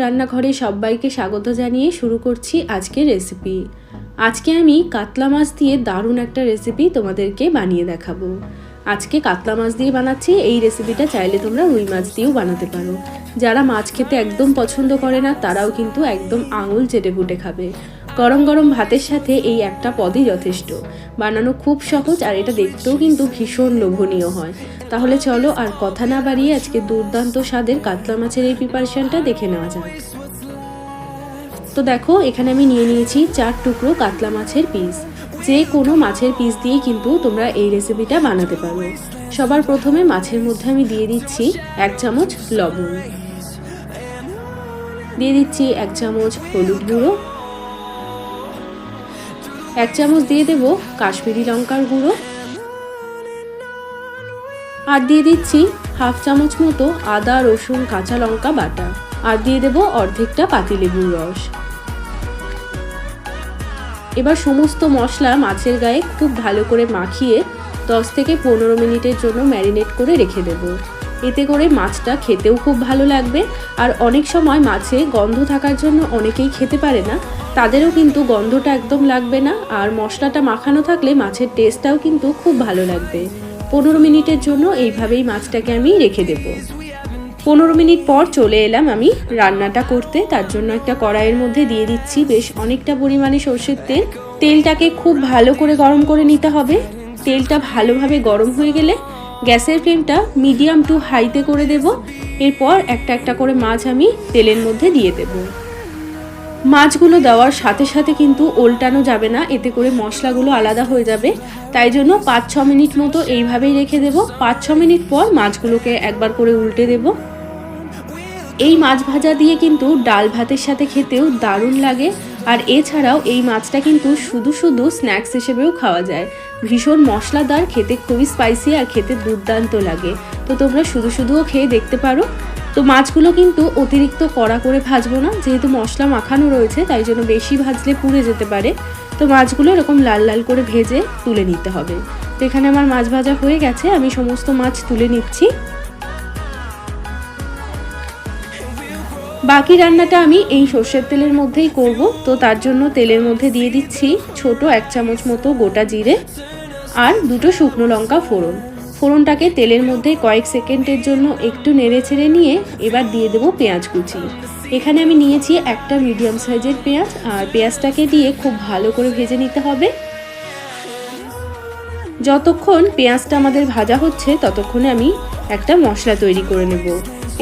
রান্নাঘরে সবাইকে স্বাগত জানিয়ে শুরু করছি আজকের রেসিপি আজকে আমি কাতলা মাছ দিয়ে দারুণ একটা রেসিপি তোমাদেরকে বানিয়ে দেখাবো। আজকে কাতলা মাছ দিয়ে বানাচ্ছি, এই রেসিপিটা চাইলে তোমরা রুই মাছ দিয়েও বানাতে পারো। যারা মাছ খেতে একদম পছন্দ করে না, তারাও কিন্তু একদম আঙুল চেটে ফুটে খাবে। গরম গরম ভাতের সাথে এই একটা পদই যথেষ্ট। বানানো খুব সহজ আর এটা দেখতেও কিন্তু ভীষণ লোভনীয় হয়। তাহলে চলো আর কথা না বাড়িয়ে আজকে দুর্দান্ত স্বাদের কাতলা মাছের এই প্রিপারেশনটা দেখে নেওয়া যাক। তো দেখো, এখানে আমি নিয়ে নিয়েছি চার টুকরো কাতলা মাছের পিস যে কোনো মাছের পিস দিয়ে কিন্তু তোমরা এই রেসিপিটা বানাতে পারো। সবার প্রথমে মাছের মধ্যে আমি দিয়ে দিচ্ছি এক চামচ লবণ। দিয়ে দিচ্ছি এক চামচ হলুদ গুঁড়ো এক চামচ দিয়ে দেব কাশ্মীরি লঙ্কার গুঁড়ো। আর দিয়ে দিচ্ছি হাফ চামচ মতো আদা, রসুন, কাঁচা লঙ্কা বাটা। আর দিয়ে দেব অর্ধেকটা পাতিলেবুর রস। এবার সমস্ত মশলা মাছের গায়ে খুব ভালো করে মাখিয়ে দশ থেকে পনেরো মিনিটের জন্য ম্যারিনেট করে রেখে দেব। এতে করে মাছটা খেতেও খুব ভালো লাগবে। আর অনেক সময় মাছে গন্ধ থাকার জন্য অনেকেই খেতে পারে না। তাদেরও কিন্তু গন্ধটা একদম লাগবে না, আর মশলাটা মাখানো থাকলে মাছের টেস্টটাও কিন্তু খুব ভালো লাগবে। পনেরো মিনিটের জন্য এইভাবেই মাছটাকে আমি রেখে দেব। পনেরো মিনিট পর চলে এলাম আমি রান্নাটা করতে। তার জন্য একটা কড়াইয়ের মধ্যে দিয়ে দিচ্ছি বেশ অনেকটা পরিমাণে সর্ষের তেল। তেলটাকে খুব ভালো করে গরম করে নিতে হবে। তেলটা ভালোভাবে গরম হয়ে গেলে গ্যাসের ফ্লেমটা মিডিয়াম টু হাইতে করে দেব। এরপর একটা একটা করে মাছ আমি তেলের মধ্যে দিয়ে দেবো। মাছগুলো দেওয়ার সাথে সাথে কিন্তু ওল্টানো যাবে না, এতে করে মশলাগুলো আলাদা হয়ে যাবে। তাই জন্য পাঁচ ছ মিনিট মতো এইভাবেই রেখে দেব। পাঁচ ছ মিনিট পর মাছগুলোকে একবার করে উল্টে দেব। এই মাছ ভাজা দিয়ে কিন্তু ডাল ভাতের সাথে খেতেও দারুণ লাগে। আর এছাড়াও এই মাছটা কিন্তু শুধু শুধু স্ন্যাক্স হিসেবেও খাওয়া যায়। ভীষণ মশলাদার, খেতে খুবই স্পাইসি আর খেতে দুর্দান্ত লাগে। তো তোমরা শুধু শুধুও খেয়ে দেখতে পারো। তো মাছগুলো কিন্তু অতিরিক্ত কড়া করে ভাজবো না, যেহেতু মশলা মাখানো রয়েছে, তাই জন্য বেশি ভাজলে পুড়ে যেতে পারে। তো মাছগুলো এরকম লাল লাল করে ভেজে তুলে নিতে হবে। তো এখানে আমার মাছ ভাজা হয়ে গেছে, আমি সমস্ত মাছ তুলে নিচ্ছি। বাকি রান্নাটা আমি এই সর্ষের তেলের মধ্যেই করব। তো তার জন্য তেলের মধ্যে দিয়ে দিচ্ছি ছোট এক চামচ মতো গোটা জিরে আর দুটো শুকনো লঙ্কা ফোড়ন। ফোড়নটাকে তেলের মধ্যে কয়েক সেকেন্ডের জন্য একটু নেড়ে ছেড়ে নিয়ে এবার দিয়ে দেবো পেঁয়াজ কুচি। এখানে আমি নিয়েছি একটা মিডিয়াম সাইজের পেঁয়াজ, আর পেঁয়াজটাকে দিয়ে খুব ভালো করে ভেজে নিতে হবে। যতক্ষণ পেঁয়াজটা আমাদের ভাজা হচ্ছে, ততক্ষণে আমি একটা মশলা তৈরি করে নেব।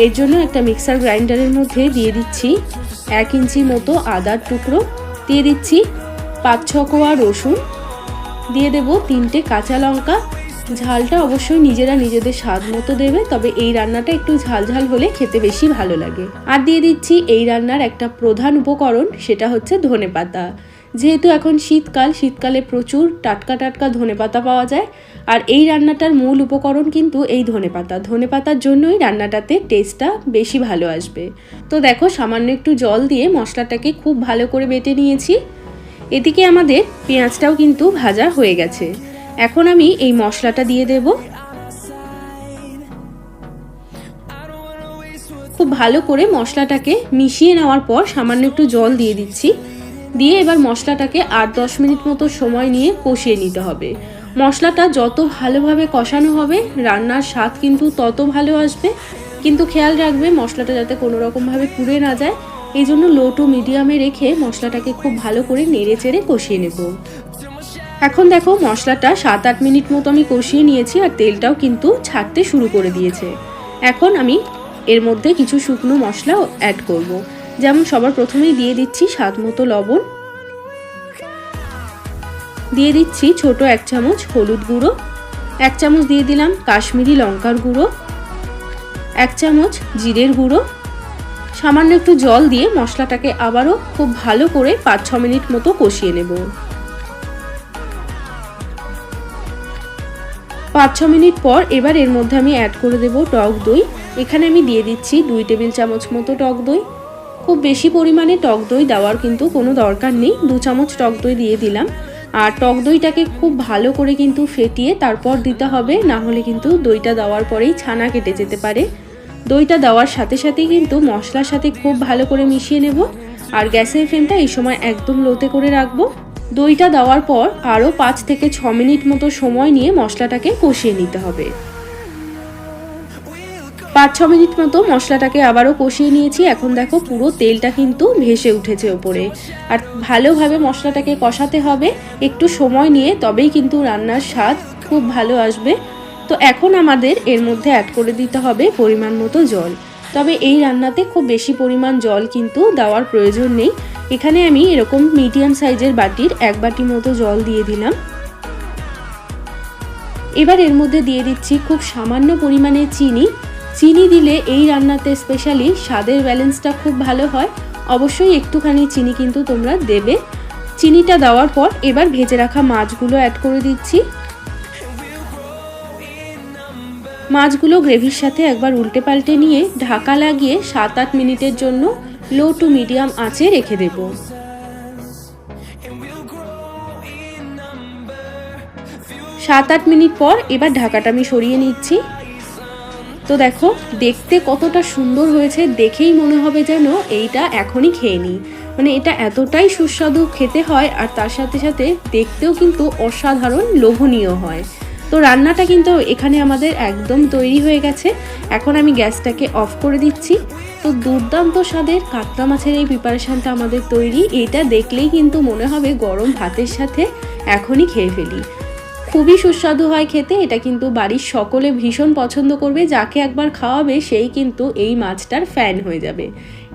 এর জন্য একটা মিক্সার গ্রাইন্ডারের মধ্যে দিয়ে দিচ্ছি এক ইঞ্চি মতো আদার টুকরো, দিয়ে দিচ্ছি পাঁচ ছ কোয়া রসুন, দিয়ে দেব তিনটে কাঁচা লঙ্কা ঝালটা অবশ্যই নিজেরা নিজেদের স্বাদ মতো দেবে, তবে এই রান্নাটা একটু ঝাল ঝাল হলে খেতে বেশি ভালো লাগে। আর দিয়ে দিচ্ছি এই রান্নার একটা প্রধান উপকরণ, সেটা হচ্ছে ধনে পাতা যেহেতু এখন শীতকাল, শীতকালে প্রচুর টাটকা টাটকা ধনে পাতা পাওয়া যায়, আর এই রান্নাটার মূল উপকরণ কিন্তু এই ধনে পাতা ধনে পাতার জন্যই রান্নাটাতে টেস্টটা বেশি ভালো আসবে। তো দেখো, সামান্য একটু জল দিয়ে মশলাটাকে খুব ভালো করে বেটে নিয়েছি। এদিকে আমাদের পেঁয়াজটাও কিন্তু ভাজা হয়ে গেছে। এখন আমি এই মশলাটা দিয়ে দেব। খুব ভালো করে মশলাটাকে মিশিয়ে নেওয়ার পর সামান্য একটু জল দিয়ে দিচ্ছি। দিয়ে এবার মশলাটাকে আট দশ মিনিট মতো সময় নিয়ে কষিয়ে নিতে হবে। মশলাটা যত ভালোভাবে কষানো হবে, রান্নার স্বাদ কিন্তু তত ভালো আসবে। কিন্তু খেয়াল রাখবে, মশলাটা যাতে কোনো রকমভাবে পুড়ে না যায়। এই জন্য লো টু মিডিয়ামে রেখে মশলাটাকে খুব ভালো করে নেড়ে চেড়ে কষিয়ে নেব। এখন দেখো, মশলাটা সাত আট মিনিট মতো আমি কষিয়ে নিয়েছি আর তেলটাও কিন্তু ছাড়তে শুরু করে দিয়েছে। এখন আমি এর মধ্যে কিছু শুকনো মশলা অ্যাড করব। যেমন সবার প্রথমেই দিয়ে দিচ্ছি স্বাদ মতো লবণ। দিয়ে দিচ্ছি ছোট এক চামচ হলুদ গুঁড়ো, এক চামচ দিয়ে দিলাম কাশ্মীরি লঙ্কার গুঁড়ো, এক চামচ জিরের গুঁড়ো। সামান্য একটু জল দিয়ে মশলাটাকে আবারও খুব ভালো করে পাঁচ ছ মিনিট মতো কষিয়ে নেব। পাঁচ ছ মিনিট পর এবার এর মধ্যে আমি অ্যাড করে দেব টক দই। এখানে আমি দিয়ে দিচ্ছি দুই টেবিল চামচ মতো টক দই। খুব বেশি পরিমাণে টক দই দেওয়ার কিন্তু কোনো দরকার নেই। দু চামচ টক দই দিয়ে দিলাম। আর টক দইটাকে খুব ভালো করে কিন্তু ফেটিয়ে তারপর দিতে হবে, না হলে কিন্তু দইটা দেওয়ার পরেই ছানা কেটে যেতে পারে। দইটা দেওয়ার সাথে সাথেই কিন্তু মশলার সাথে খুব ভালো করে মিশিয়ে নেব। আর গ্যাসের ফ্লেমটা এই সময় একদম লোতে করে রাখব। দইটা দেওয়ার পর আরও পাঁচ থেকে ছ মিনিট মতো সময় নিয়ে মশলাটাকে কষিয়ে নিতে হবে। পাঁচ ছ মিনিট মতো মশলাটাকে আবারও কষিয়ে নিয়েছি। এখন দেখো পুরো তেলটা কিন্তু ভেসে উঠেছে ওপরে। আর ভালোভাবে মশলাটাকে কষাতে হবে। একটু সময় নিয়ে তবেই কিন্তু রান্নার স্বাদ খুব ভালো আসবে। তো এখন আমাদের এর মধ্যে অ্যাড করে দিতে হবে পরিমাণ মতো জল। তবে এই রান্নাতে খুব বেশি পরিমাণ জল কিন্তু দেওয়ার প্রয়োজন নেই। এখানে আমি এরকম মিডিয়াম সাইজের বাটির এক বাটি মতো জল দিয়ে দিলাম। এবার এর মধ্যে দিয়ে দিচ্ছি খুব সামান্য পরিমাণে চিনি। চিনি দিলে এই রান্নাতে স্পেশালি স্বাদের ব্যালেন্সটা খুব ভালো হয়। অবশ্যই একটুখানি চিনি কিন্তু তোমরা দেবে। চিনিটা দেওয়ার পর এবার ভেজে রাখা মাছগুলো অ্যাড করে দিচ্ছি। মাছগুলো গ্রেভির সাথে একবার উল্টে পাল্টে নিয়ে ঢাকা লাগিয়ে সাত আট মিনিটের জন্য লো টু মিডিয়াম আঁচে রেখে দেব। সাত আট মিনিট পর এবার ঢাকাটা আমি সরিয়ে নিচ্ছি। তো দেখো, দেখতে কতটা সুন্দর হয়েছে, দেখেই মনে হবে যেন এইটা এখনই খেয়ে নিই। মানে এটা এতটাই সুস্বাদু খেতে হয়, আর তার সাথে সাথে দেখতেও কিন্তু অসাধারণ, লোভনীয় হয়। তো রান্নাটা কিন্তু এখানে আমাদের একদম তৈরি হয়ে গেছে। এখন আমি গ্যাসটাকে অফ করে দিচ্ছি। তো দুর্দান্ত স্বাদের কাতলা মাছের এই প্রিপারেশানটা আমাদের তৈরি। এটা দেখলেই কিন্তু মনে হবে গরম ভাতের সাথে এখনই খেয়ে ফেলি। খুবই সুস্বাদু হয় খেতে। এটা কিন্তু বাড়ির সকলে ভীষণ পছন্দ করবে। যাকে একবার খাওয়াবে, সেই কিন্তু এই মাছটার ফ্যান হয়ে যাবে।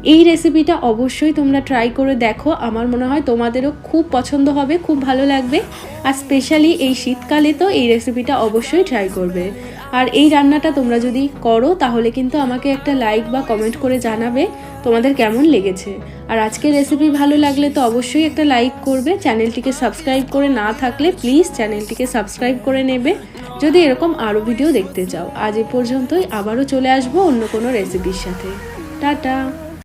এই রেসিপিটা অবশ্যই তোমরা ট্রাই করে দেখো। আমার মনে হয় তোমাদেরও খুব পছন্দ হবে, খুব ভালো লাগবে। আর স্পেশালি এই শীতকালে তো এই রেসিপিটা অবশ্যই ট্রাই করবে। আর এই রান্নাটা তোমরা যদি করো, তাহলে কিন্তু আমাকে একটা লাইক বা কমেন্ট করে জানাবে তোমাদের কেমন লেগেছে। আর আজকের রেসিপি ভালো লাগলে তো অবশ্যই একটা লাইক করবে। চ্যানেলটিকে সাবস্ক্রাইব করে না থাকলে প্লিজ চ্যানেলটিকে সাবস্ক্রাইব করে নেবে। যদি এরকম আরও ভিডিও দেখতে চাও, আজ এ পর্যন্তই আবারও চলে আসব অন্য কোনো রেসিপির সাথে। টাটা!